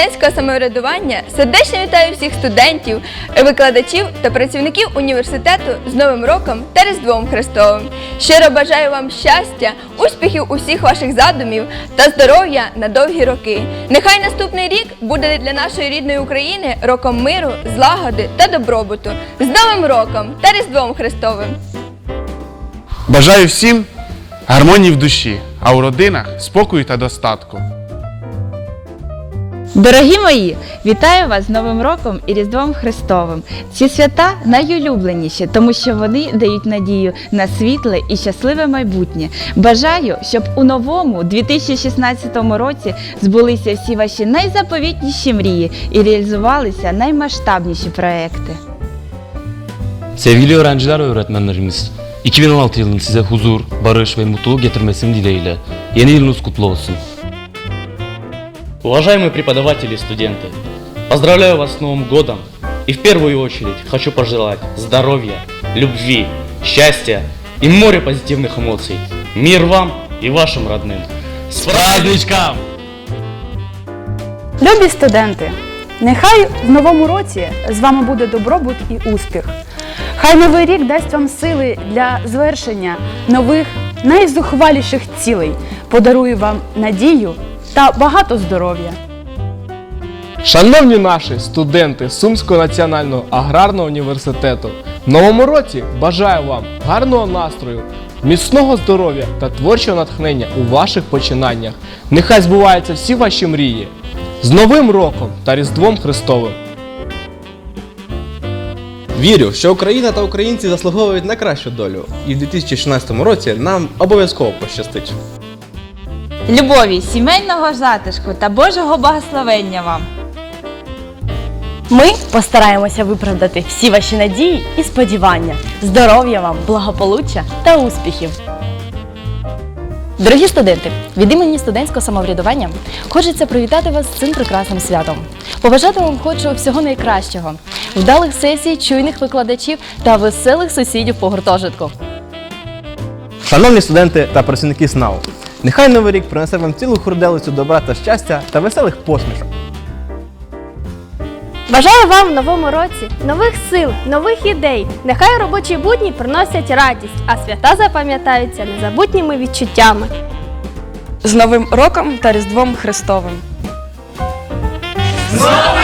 Студентського самоврядування сердечно вітаю всіх студентів, викладачів та працівників університету з Новим роком та Різдвом Христовим. Щиро бажаю вам щастя, успіхів у всіх ваших задумів та здоров'я на довгі роки. Нехай наступний рік буде для нашої рідної України роком миру, злагоди та добробуту. З Новим роком та Різдвом Христовим! Бажаю всім гармонії в душі, а у родинах спокою та достатку. Дорогі мої, вітаю вас з Новим роком і Різдвом Христовим. Ці свята найулюбленіші, тому що вони дають надію на світле і щасливе майбутнє. Бажаю, щоб у новому 2016 році збулися всі ваші найзаповітніші мрії і реалізувалися наймасштабніші проекти. Sevgili öğrenciler ve öğretmenlerimiz, 2016 yılının size huzur, barış ve mutluluk getirmesini dileğiyle. Yeni yılınız kutlu olsun. Уважаемые преподаватели и студенты, поздравляю вас с Новым годом и в первую очередь хочу пожелать здоровья, любви, счастья и море позитивных эмоций. Мир вам и вашим родным. С праздничком! Любі студенти, нехай в новому році з вами буде добробут і успіх. Хай новий рік дасть вам сили для звершення нових найзухваліших цілей, подарує вам надію та багато здоров'я. Шановні наші студенти Сумського національного аграрного університету, в новому році бажаю вам гарного настрою, міцного здоров'я та творчого натхнення у ваших починаннях. Нехай збуваються всі ваші мрії. З Новим роком та Різдвом Христовим! Вірю, що Україна та українці заслуговують на кращу долю, і в 2016 році нам обов'язково пощастить. Любові, сімейного затишку та Божого благословення вам! Ми постараємося виправдати всі ваші надії і сподівання. Здоров'я вам, благополуччя та успіхів! Дорогі студенти, від імені студентського самоврядування хочеться привітати вас з цим прекрасним святом. Побажати вам хочу всього найкращого, вдалих сесій, чуйних викладачів та веселих сусідів по гуртожитку. Шановні студенти та працівники СНАУ, нехай новий рік принесе вам цілу хурделицю добра та щастя та веселих посмішок. Бажаю вам в новому році нових сил, нових ідей. Нехай робочі будні приносять радість, а свята запам'ятаються незабутніми відчуттями. З Новим роком та Різдвом Христовим! З Новим